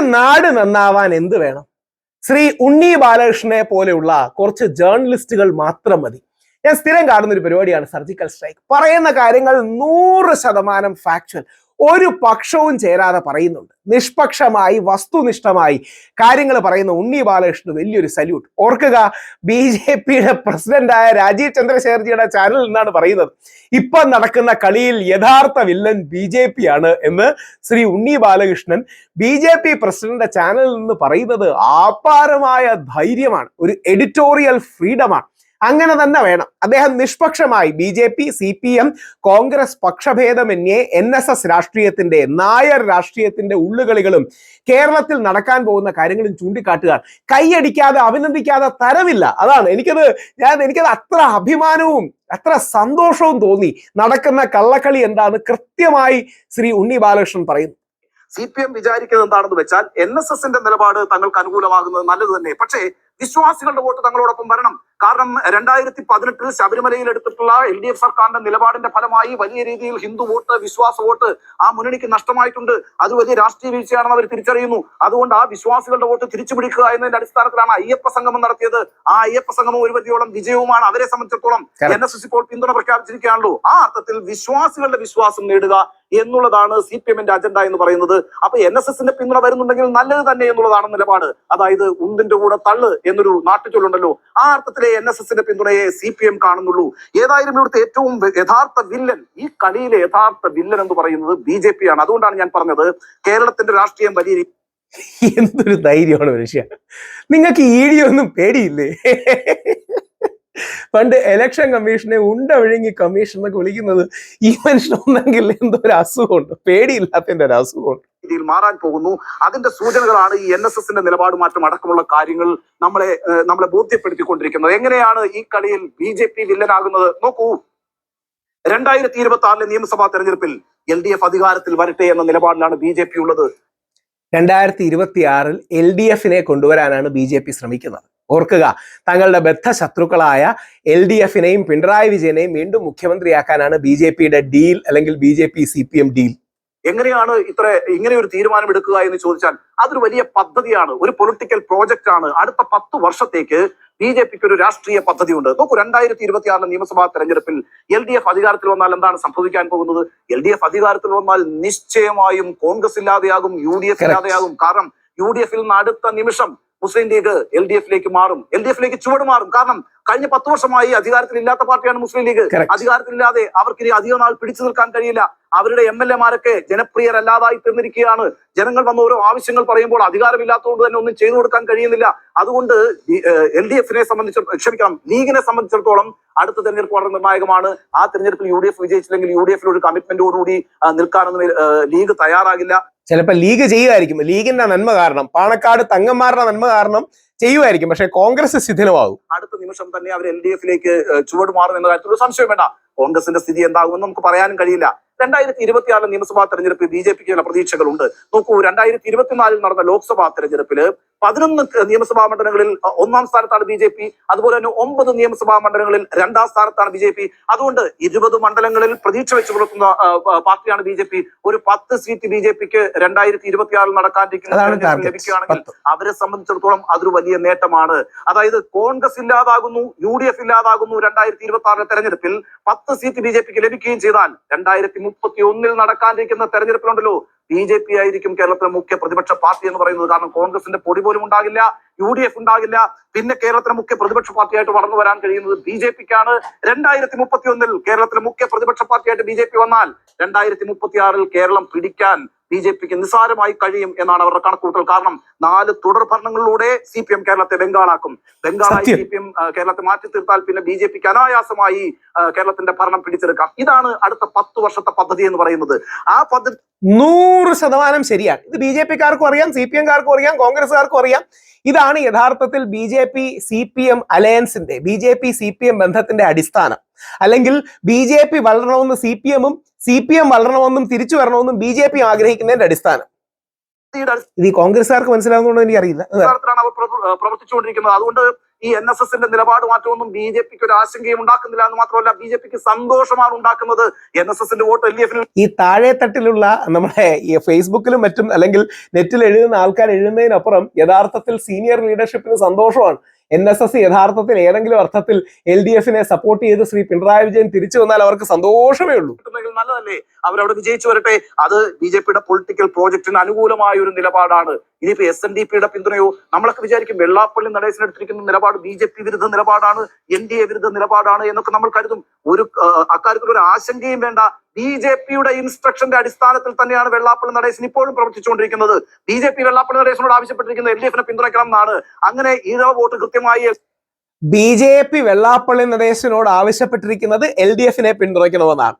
നാട് നന്നാവാൻ എന്ത് വേണം? ശ്രീ ഉണ്ണി ബാലകൃഷ്ണനെ പോലെയുള്ള കുറച്ച് ജേർണലിസ്റ്റുകൾ മാത്രം മതി. ഞാൻ സ്ഥിരം കാണുന്ന ഒരു പരിപാടിയാണ് സർജിക്കൽ സ്ട്രൈക്ക്. പറയുന്ന കാര്യങ്ങൾ നൂറ് ശതമാനം ഫാക്ച്വൽ ഒരു പക്ഷവും ചേരാതെ പറയുന്നുണ്ട്. നിഷ്പക്ഷമായി വസ്തുനിഷ്ഠമായി കാര്യങ്ങൾ പറയുന്ന ഉണ്ണി ബാലകൃഷ്ണന് വലിയൊരു സല്യൂട്ട് ഓർക്കുക ബി ജെ പിയുടെ പ്രസിഡന്റായ രാജീവ് ചന്ദ്രശേഖർജിയുടെ ചാനലിൽ നിന്നാണ് പറയുന്നത്. ഇപ്പം നടക്കുന്ന കളിയിൽ യഥാർത്ഥ വില്ലൻ ബി ജെ പി ആണ് എന്ന് Shri Unni Balakrishnan B J P പ്രസിഡന്റിന്റെ ചാനലിൽ നിന്ന് പറയുന്നത് ആപാരമായ ധൈര്യമാണ്. ഒരു എഡിറ്റോറിയൽ ഫ്രീഡമാണ് അങ്ങനെ തന്നെ വേണം. അദ്ദേഹം നിഷ്പക്ഷമായി B J P C P M Congress പക്ഷഭേദമന്യേ N S S രാഷ്ട്രീയത്തിന്റെ നായർ രാഷ്ട്രീയത്തിന്റെ ഉള്ളുകളികളും കേരളത്തിൽ നടക്കാൻ പോകുന്ന കാര്യങ്ങളും ചൂണ്ടിക്കാട്ടുക. കൈയടിക്കാതെ അഭിനന്ദിക്കാതെ തരമില്ല. അതാണ് എനിക്കത് ഞാൻ എനിക്കത് അത്ര അഭിമാനവും അത്ര സന്തോഷവും തോന്നി. നടക്കുന്ന കള്ളക്കളി എന്താണ് കൃത്യമായി ശ്രീ ഉണ്ണി ബാലകൃഷ്ണൻ പറയുന്നു. സി പി എം വിചാരിക്കുന്നത് എന്താണെന്ന് വെച്ചാൽ എൻ എസ് എസിന്റെ നിലപാട് തങ്ങൾക്ക് അനുകൂലമാകുന്നത് നല്ലത് തന്നെ. പക്ഷേ വിശ്വാസികളുടെ വോട്ട് തങ്ങളോടൊപ്പം വരണം. കാരണം രണ്ടായിരത്തി പതിനെട്ടിൽ ശബരിമലയിൽ എടുത്തിട്ടുള്ള എൽ ഡി എഫ് സർക്കാരിന്റെ നിലപാടിന്റെ ഫലമായി വലിയ രീതിയിൽ ഹിന്ദു വോട്ട് വിശ്വാസ വോട്ട് ആ മുന്നണിക്ക് നഷ്ടമായിട്ടുണ്ട്. അത് വലിയ രാഷ്ട്രീയ വീഴ്ചയാണെന്ന് അവർ തിരിച്ചറിയുന്നു. അതുകൊണ്ട് ആ വിശ്വാസികളുടെ വോട്ട് തിരിച്ചു പിടിക്കുക എന്നതിന്റെ അടിസ്ഥാനത്തിലാണ് അയ്യപ്പ സംഗമം നടത്തിയത്. ആ അയ്യപ്പ സംഗമം ഒരു പരിധിയോളം വിജയവുമാണ്. അവരെ സംബന്ധിച്ചിടത്തോളം. എൻ എസ് എസ് ഇപ്പോൾ പിന്തുണ പ്രഖ്യാപിച്ചിരിക്കുകയാണല്ലോ. ആ അർത്ഥത്തിൽ വിശ്വാസികളുടെ വിശ്വാസം നേടുക എന്നുള്ളതാണ് സി പി എമ്മിന്റെ അജണ്ട എന്ന് പറയുന്നത്. അപ്പൊ എൻ എസ് എസിന്റെ പിന്തുണ വരുന്നുണ്ടെങ്കിൽ നല്ലത് തന്നെ എന്നുള്ളതാണ് നിലപാട്. അതായത് ഉന്തിന്റെ കൂടെ തള്ള് എന്നൊരു നാട്ടുചൊല്ലുണ്ടല്ലോ. ആ അർത്ഥത്തിലെ എൻ എസ് എസിന്റെ പിന്തുണയെ സി പി എം കാണുന്നുള്ളൂ. ഏതായാലും ഇവിടുത്തെ ഏറ്റവും യഥാർത്ഥ വില്ലൻ ഈ കളിയിലെ യഥാർത്ഥ വില്ലൻ എന്ന് പറയുന്നത് ബി ജെ പി ആണ് അതുകൊണ്ടാണ് ഞാൻ പറഞ്ഞത് കേരളത്തിന്റെ രാഷ്ട്രീയം വലിയ എന്തൊരു ധൈര്യമാണ് മനുഷ്യ. നിങ്ങൾക്ക് ഇ ഒന്നും പേടിയില്ലേ? പണ്ട് എലക്ഷൻ കമ്മീഷനെ ഉണ്ട വിഴുങ്ങി കമ്മീഷൻ എന്നൊക്കെ വിളിക്കുന്നത് ഈ മനുഷ്യനൊന്നെങ്കിൽ എന്തോ ഒരു അസുഖമുണ്ട്. പേടിയില്ലാത്തതിന്റെ ഒരു അസുഖമുണ്ട്. രീതിയിൽ മാറാൻ പോകുന്നു. അതിന്റെ സൂചനകളാണ് ഈ എൻ എസ് എസിന്റെ നിലപാട് മാറ്റം അടക്കമുള്ള കാര്യങ്ങൾ നമ്മളെ നമ്മളെ ബോധ്യപ്പെടുത്തിക്കൊണ്ടിരിക്കുന്നത്. എങ്ങനെയാണ് ഈ കളിയിൽ ബി ജെ പി വില്ലനാകുന്നത്? നോക്കൂ. രണ്ടായിരത്തി ഇരുപത്തി ആറിലെ നിയമസഭാ തെരഞ്ഞെടുപ്പിൽ എൽ ഡി എഫ് അധികാരത്തിൽ വരട്ടെ എന്ന നിലപാടിലാണ് ബി ജെ പി ഉള്ളത്. രണ്ടായിരത്തി ഇരുപത്തി ആറിൽ എൽ ഡി എഫിനെ കൊണ്ടുവരാനാണ് ബി ജെ പി ശ്രമിക്കുന്നത്. ഓർക്കുക തങ്ങളുടെ ബദ്ധ ശത്രുക്കളായ എൽ ഡി എഫിനെയും പിണറായി വിജയനെയും വീണ്ടും മുഖ്യമന്ത്രിയാക്കാനാണ് ബി ജെ പിയുടെ ഡീൽ അല്ലെങ്കിൽ B J P C P M deal. എങ്ങനെയാണ് ഇത്ര ഇങ്ങനെ ഒരു തീരുമാനം എടുക്കുക എന്ന് ചോദിച്ചാൽ അതൊരു വലിയ പദ്ധതിയാണ് ഒരു പൊളിറ്റിക്കൽ പ്രോജക്റ്റ് ആണ്. അടുത്ത പത്ത് വർഷത്തേക്ക് ബി ജെ പിക്ക് ഒരു രാഷ്ട്രീയ പദ്ധതിയുണ്ട്. നോക്കൂ രണ്ടായിരത്തി ഇരുപത്തി ആറിലെ നിയമസഭാ തെരഞ്ഞെടുപ്പിൽ എൽ ഡി എഫ് അധികാരത്തിൽ വന്നാൽ എന്താണ് സംഭവിക്കാൻ പോകുന്നത്? എൽ ഡി എഫ് അധികാരത്തിൽ വന്നാൽ നിശ്ചയമായും കോൺഗ്രസ് ഇല്ലാതെയാകും യു ഡി എഫ് ഇല്ലാതെയാകും. കാരണം യു ഡി എഫിൽ നിന്ന് അടുത്ത നിമിഷം മുസ്ലിം ലീഗ് എൽ ഡി എഫിലേക്ക് മാറും. എൽ ഡി എഫിലേക്ക് ചുവട് മാറും. കാരണം കഴിഞ്ഞ പത്ത് വർഷമായി അധികാരത്തിൽ ഇല്ലാത്ത പാർട്ടിയാണ് മുസ്ലിം ലീഗ്. അധികാരത്തിലില്ലാതെ അവർക്ക് ഇനി അധിക നാൾ പിടിച്ചു നിൽക്കാൻ കഴിയില്ല. അവരുടെ എം എൽ എമാരൊക്കെ ജനപ്രിയരല്ലാതായി തീർന്നിരിക്കുകയാണ്. ജനങ്ങൾ വന്ന ഓരോ ആവശ്യങ്ങൾ പറയുമ്പോൾ അധികാരമില്ലാത്തതുകൊണ്ട് തന്നെ ഒന്നും ചെയ്തു കൊടുക്കാൻ കഴിയുന്നില്ല. അതുകൊണ്ട് എൽ ഡി എഫിനെ സംബന്ധിച്ച് ക്ഷമിക്കണം ലീഗിനെ സംബന്ധിച്ചിടത്തോളം അടുത്ത തെരഞ്ഞെടുപ്പ് വളരെ നിർണായകമാണ്. ആ തെരഞ്ഞെടുപ്പിൽ യു ഡി എഫ് വിജയിച്ചില്ലെങ്കിൽ യു ഡി എഫിൽ ഒരു കമ്മിറ്റ്മെന്റോടുകൂടി നിൽക്കാനൊന്നും ലീഗ് തയ്യാറാകില്ല. ചിലപ്പോൾ ലീഗ് ചെയ്യുമായിരിക്കും. ലീഗിന്റെ നന്മ കാരണം പാണക്കാട് തങ്ങന്മാരുടെ നന്മ കാരണം ചെയ്യുമായിരിക്കും. പക്ഷെ കോൺഗ്രസ് ശിഥിലമാകും. അടുത്ത നിമിഷം തന്നെ അവർ എൽ ഡി എഫിലേക്ക് ചുവട് മാറും എന്ന കാര്യത്തിൽ ഒരു സംശയം വേണ്ട. കോൺഗ്രസിന്റെ സ്ഥിതി എന്താകുമെന്ന് നമുക്ക് പറയാനും കഴിയില്ല. രണ്ടായിരത്തി ഇരുപത്തിയാറിലെ നിയമസഭാ തെരഞ്ഞെടുപ്പിൽ ബി ജെ പിക്ക് ചില പ്രതീക്ഷകളുണ്ട്. നോക്കൂ രണ്ടായിരത്തി ഇരുപത്തിനാലിൽ നടന്ന ലോക്സഭാ തെരഞ്ഞെടുപ്പിൽ പതിനൊന്ന് നിയമസഭാ മണ്ഡലങ്ങളിൽ ഒന്നാം സ്ഥാനത്താണ് ബി ജെ പി അതുപോലെ തന്നെ ഒമ്പത് നിയമസഭാ മണ്ഡലങ്ങളിൽ രണ്ടാം സ്ഥാനത്താണ് ബി ജെ പി. അതുകൊണ്ട് ഇരുപത് മണ്ഡലങ്ങളിൽ പ്രതീക്ഷ വെച്ച് പുലർത്തുന്ന പാർട്ടിയാണ് ബി ജെ പി. ഒരു പത്ത് സീറ്റ് ബി ജെ പിക്ക് രണ്ടായിരത്തി ഇരുപത്തിയാറിൽ നടക്കാനിരിക്കുന്ന ലഭിക്കുകയാണെങ്കിൽ അവരെ സംബന്ധിച്ചിടത്തോളം അതൊരു വലിയ നേട്ടമാണ്. അതായത് കോൺഗ്രസ് ഇല്ലാതാകുന്നു യു ഡി എഫ് ഇല്ലാതാകുന്നു രണ്ടായിരത്തി ഇരുപത്തി ആറിലെ തെരഞ്ഞെടുപ്പിൽ പത്ത് സീറ്റ് ബി ജെ പിക്ക് ലഭിക്കുകയും ചെയ്താൽ രണ്ടായിരത്തി മുപ്പത്തി ഒന്നിൽ നടക്കാനിരിക്കുന്ന തെരഞ്ഞെടുപ്പിലുണ്ടല്ലോ ബി ജെ പി ആയിരിക്കും കേരളത്തിലെ മുഖ്യ പ്രതിപക്ഷ പാർട്ടി എന്ന് പറയുന്നത്. കാരണം കോൺഗ്രസിന്റെ പൊടി പോലും ഉണ്ടാകില്ല യു ഡി എഫ് ഉണ്ടാകില്ല. പിന്നെ കേരളത്തിലെ മുഖ്യ പ്രതിപക്ഷ പാർട്ടിയായിട്ട് വളർന്നു വരാൻ കഴിയുന്നത് ബി ജെ പിക്കാണ്. രണ്ടായിരത്തി മുപ്പത്തി ഒന്നിൽ കേരളത്തിലെ മുഖ്യ പ്രതിപക്ഷ പാർട്ടിയായിട്ട് ബി ജെ പി വന്നാൽ രണ്ടായിരത്തി മുപ്പത്തി ആറിൽ കേരളം പിടിക്കാൻ ബി ജെ പിക്ക് നിസ്സാരമായി കഴിയും എന്നാണ് അവരുടെ കണക്കുകൂട്ടൽ. കാരണം നാല് തുടർ ഭരണങ്ങളിലൂടെ സി പി എം കേരളത്തെ ബംഗാളാക്കും. ബംഗാളായി. സി പി എം കേരളത്തെ മാറ്റി തീർത്താൽ പിന്നെ ബി ജെ പിക്ക് അനായാസമായി കേരളത്തിന്റെ ഭരണം പിടിച്ചെടുക്കാം. ഇതാണ് അടുത്ത പത്ത് വർഷത്തെ പദ്ധതി എന്ന് പറയുന്നത്. ആ പദ്ധതി നൂറ് ശതമാനം ശരിയാണ്. ഇത് ബി ജെ പിക്കാർക്കും അറിയാം സി പി എംകാർക്കും അറിയാം കോൺഗ്രസ്സുകാർക്കും അറിയാം. ഇതാണ് യഥാർത്ഥത്തിൽ B J P C P M അലയൻസിന്റെ B J P C P M ബന്ധത്തിന്റെ അടിസ്ഥാനം. അല്ലെങ്കിൽ ബി ജെ പി വളരണമെന്ന് സി പി എമ്മും സി പി എം വളരണമെന്നും തിരിച്ചു വരണമെന്നും ബി ജെ പി ആഗ്രഹിക്കുന്നതിന്റെ അടിസ്ഥാനം. ഇത് ഈ കോൺഗ്രസ്സുകാർക്ക് മനസ്സിലാവുന്നതുകൊണ്ട് എനിക്കറിയില്ല അറിയില്ല. പ്രവർത്തിച്ചുകൊണ്ടിരിക്കുന്നത്. അതുകൊണ്ട് ഈ എൻ എസ് എസിന്റെ നിലപാട് മാറ്റമൊന്നും ബി ജെ പിക്ക് ഒരു ആശങ്കയും ഉണ്ടാക്കുന്നില്ല എന്ന് മാത്രമല്ല ബി ജെ പിക്ക് സന്തോഷമാണ് ഉണ്ടാക്കുന്നത്. എൻ എസ് എസിന്റെ വോട്ട് എൽ ഡി എഫിൽ ഈ താഴെ തട്ടിലുള്ള നമ്മുടെ ഈ ഫേസ്ബുക്കിലും മറ്റും അല്ലെങ്കിൽ നെറ്റിൽ എഴുതുന്ന ആൾക്കാർ എഴുതുന്നതിനപ്പുറം യഥാർത്ഥത്തിൽ സീനിയർ ലീഡർഷിപ്പിന് സന്തോഷമാണ്. എൻ എസ് എസ് യഥാർത്ഥത്തിൽ ഏതെങ്കിലും അർത്ഥത്തിൽ എൽ ഡി എഫിനെ സപ്പോർട്ട് ചെയ്ത് ശ്രീ പിണറായി വിജയൻ തിരിച്ചു വന്നാൽ അവർക്ക് സന്തോഷമേ ഉള്ളൂ. നല്ലതല്ലേ? അവരവിടെ വിജയിച്ചു വരട്ടെ. അത് ബി ജെ പിയുടെ പൊളിറ്റിക്കൽ പ്രോജക്റ്റിന് അനുകൂലമായ ഒരു നിലപാടാണ്. ഇനിയിപ്പോ എസ് എൻ ഡി പിയുടെ പിന്തുണയോ? നമ്മളൊക്കെ വിചാരിക്കും വെള്ളാപ്പള്ളി നടേശൻ എടുത്തിരിക്കുന്ന നിലപാട് ബി ജെ പി വിരുദ്ധ നിലപാടാണ് എൻ ഡി എ വിരുദ്ധ നിലപാടാണ് എന്നൊക്കെ നമ്മൾ കരുതും. ഒരു അക്കാര്യത്തിൽ ഒരു ആശങ്കയും വേണ്ട. ബി ജെ പിയുടെ ഇൻസ്ട്രക്ഷന്റെ അടിസ്ഥാനത്തിൽ തന്നെയാണ് വെള്ളാപ്പള്ളി നടേശൻ ഇപ്പോഴും പ്രവർത്തിച്ചുകൊണ്ടിരിക്കുന്നത്. ബി ജെ പി വെള്ളാപ്പള്ളി നടേശനോട് ആവശ്യപ്പെട്ടിരിക്കുന്നത് എൽ ഡി എഫിനെ പിന്തുണയ്ക്കണം എന്നാണ്. അങ്ങനെ ഈഴവ വോട്ട് കൃത്യമായി ബി ജെ പി വെള്ളാപ്പള്ളി നടേശനോട് ആവശ്യപ്പെട്ടിരിക്കുന്നത് എൽ ഡി എഫിനെ പിന്തുണയ്ക്കണമെന്നാണ്.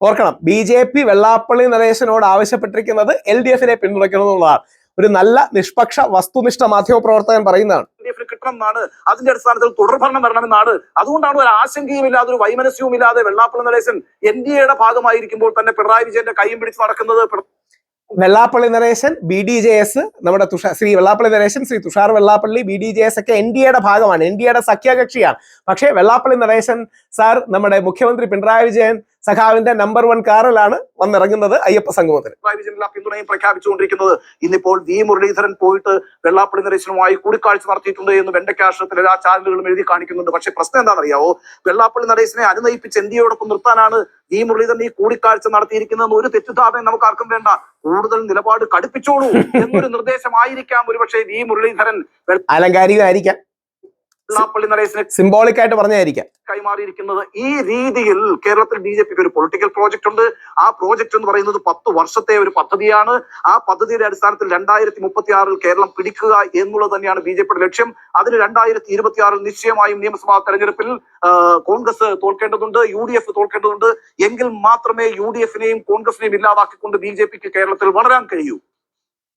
ഓർക്കണം ബി ജെ പി വെള്ളാപ്പള്ളി നരേശനോട് ആവശ്യപ്പെട്ടിരിക്കുന്നത് എൽ ഡി എഫിനെ പിന്തുണയ്ക്കണമെന്നുള്ളതാണ് ഒരു നല്ല നിഷ്പക്ഷ വസ്തുനിഷ്ഠ മാധ്യമ പ്രവർത്തകൻ പറയുന്നതാണ്. കിട്ടണമെന്നാണ് അതിന്റെ അടിസ്ഥാനത്തിൽ തുടർഭരണം വരണമെന്നാണ്. അതുകൊണ്ടാണ് ഒരു ആശങ്കയും ഇല്ലാതെ ഒരു വൈമനസ്യവും ഇല്ലാതെ വെള്ളാപ്പള്ളി നരേശൻ എൻ ഡി എയുടെ ഭാഗമായിരിക്കുമ്പോൾ തന്നെ പിണറായി വിജയന്റെ കൈയും പിടിച്ച് നടക്കുന്നത് Vellappally Naresan B D J S നമ്മുടെ Thushar Shri Vellappally Naresan Shri Thushar Vellappally B D J S ഒക്കെ എൻ ഡി എയുടെ ഭാഗമാണ്. എൻ ഡി എയുടെ സഖ്യകക്ഷിയാണ്. പക്ഷേ വെള്ളാപ്പള്ളി നരേശൻ സാർ നമ്മുടെ മുഖ്യമന്ത്രി പിണറായി വിജയൻ സഖാവിന്റെ നമ്പർ വൺ കാറിലാണ് വന്നിറങ്ങുന്നത് അയ്യപ്പ സംഗമത്തിന്. പിന്തുണയും പ്രഖ്യാപിച്ചുകൊണ്ടിരിക്കുന്നത് ഇന്നിപ്പോൾ വി മുരളീധരൻ പോയിട്ട് വെള്ളാപ്പള്ളി നരേശനുമായി കൂടിക്കാഴ്ച നടത്തിയിട്ടുണ്ട് എന്ന് വെണ്ടക്കാശ്രത്തിൽ എല്ലാ ചാനലുകളും എഴുതി കാണിക്കുന്നുണ്ട്. പക്ഷെ പ്രശ്നം എന്താണെന്നറിയാവോ? വെള്ളാപ്പള്ളി നരേശനെ അനുനയിപ്പിച്ച് എന്തിയോടൊപ്പം നിർത്താനാണ് വി മുരളീധരൻ ഈ കൂടിക്കാഴ്ച നടത്തിയിരിക്കുന്നതെന്ന് ഒരു തെറ്റിദ്ധാരണയും നമുക്ക് ആർക്കും വേണ്ട. കൂടുതൽ നിലപാട് കടുപ്പിച്ചോളൂ എന്നൊരു നിർദ്ദേശമായിരിക്കാം ഒരുപക്ഷെ വി മുരളീധരൻ അലങ്കാരികമായിരിക്കാം. വെള്ളാപ്പള്ളി സിംബോളിക് ആയിട്ട് പറഞ്ഞായിരിക്കാം. കൈമാറിയിരിക്കുന്നത്. ഈ രീതിയിൽ കേരളത്തിൽ ബി ജെ പിക്ക് ഒരു പൊളിറ്റിക്കൽ പ്രോജക്റ്റ് ഉണ്ട്. ആ പ്രോജക്റ്റ് എന്ന് പറയുന്നത് പത്ത് വർഷത്തെ ഒരു പദ്ധതിയാണ്. ആ പദ്ധതിയുടെ അടിസ്ഥാനത്തിൽ രണ്ടായിരത്തി മുപ്പത്തി ആറിൽ കേരളം പിടിക്കുക എന്നുള്ളത് തന്നെയാണ് ബി ജെ പിയുടെ ലക്ഷ്യം. അതിന് രണ്ടായിരത്തി ഇരുപത്തി ആറിൽ നിശ്ചയമായും നിയമസഭാ തെരഞ്ഞെടുപ്പിൽ കോൺഗ്രസ് തോൽക്കേണ്ടതുണ്ട് യു ഡി എഫ് തോൽക്കേണ്ടതുണ്ട്. എങ്കിൽ മാത്രമേ യു ഡി എഫിനെയും കോൺഗ്രസിനെയും ഇല്ലാതാക്കിക്കൊണ്ട് ബി ജെ പിക്ക് കേരളത്തിൽ വളരാൻ കഴിയൂ.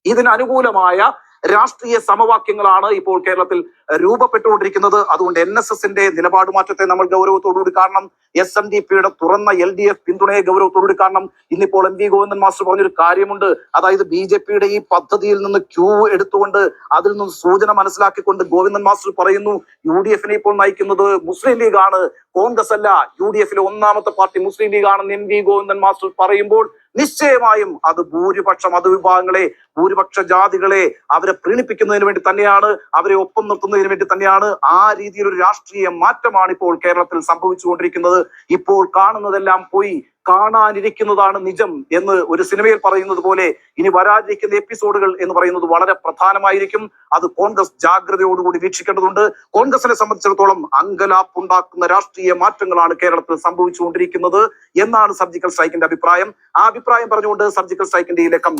ഇതിന് അനുകൂലമായ രാഷ്ട്രീയ സമവാക്യങ്ങളാണ് ഇപ്പോൾ കേരളത്തിൽ രൂപപ്പെട്ടുകൊണ്ടിരിക്കുന്നത്. അതുകൊണ്ട് എൻ എസ് എസിന്റെ നിലപാട് മാറ്റത്തെ നമ്മൾ ഗൗരവത്തോടുകൂടി കാണണം. എസ് എൻ ഡി പിയുടെ തുറന്ന എൽ ഡി എഫ് പിന്തുണയെ ഗൗരവത്തോടുകൂടി കാണണം. ഇന്നിപ്പോൾ എം വി ഗോവിന്ദൻ മാസ്റ്റർ പറഞ്ഞൊരു കാര്യമുണ്ട്. അതായത് ബി ജെ പിയുടെ ഈ പദ്ധതിയിൽ നിന്ന് ക്യൂ എടുത്തുകൊണ്ട് അതിൽ നിന്ന് സൂചന മനസ്സിലാക്കിക്കൊണ്ട് ഗോവിന്ദൻ മാസ്റ്റർ പറയുന്നു യു ഡി എഫിനെ ഇപ്പോൾ നയിക്കുന്നത് മുസ്ലിം ലീഗ് ആണ് കോൺഗ്രസ് അല്ല യു ഡി എഫിലെ ഒന്നാമത്തെ പാർട്ടി മുസ്ലിം ലീഗ് ആണെന്ന് എം വി ഗോവിന്ദൻ മാസ്റ്റർ പറയുമ്പോൾ നിശ്ചയമായും അത് ഭൂരിപക്ഷ മതവിഭാഗങ്ങളെ ഭൂരിപക്ഷ ജാതികളെ അവരെ പ്രീണിപ്പിക്കുന്നതിന് വേണ്ടി തന്നെയാണ് അവരെ ഒപ്പം നിർത്തുന്നതിന് വേണ്ടി തന്നെയാണ് ആ രീതിയിൽ ഒരു രാഷ്ട്രീയ മാറ്റമാണ് ഇപ്പോൾ കേരളത്തിൽ സംഭവിച്ചുകൊണ്ടിരിക്കുന്നത്. ഇപ്പോൾ കാണുന്നതെല്ലാം പോയി കാണാനിരിക്കുന്നതാണ് നിജം എന്ന് ഒരു സിനിമയിൽ പറയുന്നത് പോലെ ഇനി വരാനിരിക്കുന്ന എപ്പിസോഡുകൾ എന്ന് പറയുന്നത് വളരെ പ്രധാനമായിരിക്കും. അത് കോൺഗ്രസ് ജാഗ്രതയോടുകൂടി വീക്ഷിക്കേണ്ടതുണ്ട്. കോൺഗ്രസിനെ സംബന്ധിച്ചിടത്തോളം അങ്കലാപ്പുണ്ടാക്കുന്ന രാഷ്ട്രീയ മാറ്റങ്ങളാണ് കേരളത്തിൽ സംഭവിച്ചുകൊണ്ടിരിക്കുന്നത് എന്നാണ് സർജിക്കൽ സ്ട്രൈക്കിന്റെ അഭിപ്രായം. ആ അഭിപ്രായം പറഞ്ഞുകൊണ്ട് സർജിക്കൽ സ്ട്രൈക്കിന്റെ ഈ ലക്കം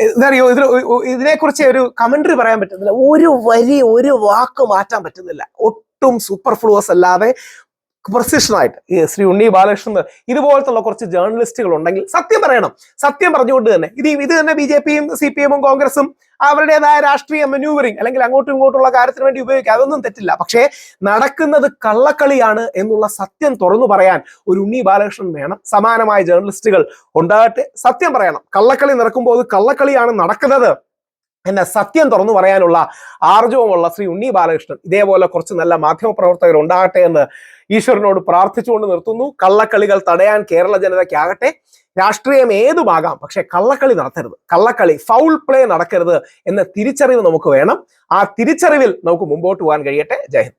ഇതറിയോ? ഇതിൽ ഇതിനെ കുറിച്ച് ഒരു കമന്ററി പറയാൻ പറ്റുന്നില്ല. ഒരു വരി ഒരു വാക്ക് മാറ്റാൻ പറ്റുന്നില്ല. ഒട്ടും സൂപ്പർ ഫ്ലൂസ് അല്ലാതെ ആയിട്ട് ഈ ശ്രീ ഉണ്ണി ബാലകൃഷ്ണൻ ഇതുപോലത്തുള്ള കുറച്ച് ജേർണലിസ്റ്റുകൾ ഉണ്ടെങ്കിൽ സത്യം പറയണം. സത്യം പറഞ്ഞുകൊണ്ട് തന്നെ ഇത് ഇത് തന്നെ ബി ജെ പിയും സി പി എമ്മും കോൺഗ്രസും അവരുടേതായ രാഷ്ട്രീയ മെനൂവറിങ് അല്ലെങ്കിൽ അങ്ങോട്ടും ഇങ്ങോട്ടുള്ള കാര്യത്തിന് വേണ്ടി ഉപയോഗിക്കുക. അതൊന്നും തെറ്റില്ല. പക്ഷേ നടക്കുന്നത് കള്ളക്കളിയാണ് എന്നുള്ള സത്യം തുറന്നു പറയാൻ ഒരു ഉണ്ണി ബാലകൃഷ്ണൻ വേണം. സമാനമായ ജേർണലിസ്റ്റുകൾ ഉണ്ടാകട്ടെ. സത്യം പറയണം. കള്ളക്കളി നടക്കുമ്പോൾ അത് കള്ളക്കളിയാണ് നടക്കുന്നത്. എന്ന സത്യം തുറന്നു പറയാനുള്ള ആർജവമുള്ള ശ്രീ ഉണ്ണി ബാലകൃഷ്ണൻ ഇതേപോലെ കുറച്ച് നല്ല മാധ്യമ പ്രവർത്തകർ ഉണ്ടാകട്ടെ എന്ന് ഈശ്വരനോട് പ്രാർത്ഥിച്ചുകൊണ്ട് നിർത്തുന്നു. കള്ളക്കളികൾ തടയാൻ കേരള ജനതയ്ക്കാകട്ടെ. രാഷ്ട്രീയം ഏതുമാകാം? പക്ഷെ കള്ളക്കളി നടത്തരുത്. കള്ളക്കളി ഫൗൾ പ്ലേ നടക്കരുത് എന്ന തിരിച്ചറിവ് നമുക്ക് വേണം. ആ തിരിച്ചറിവിൽ നമുക്ക് മുമ്പോട്ട് പോകാൻ കഴിയട്ടെ. ജയ്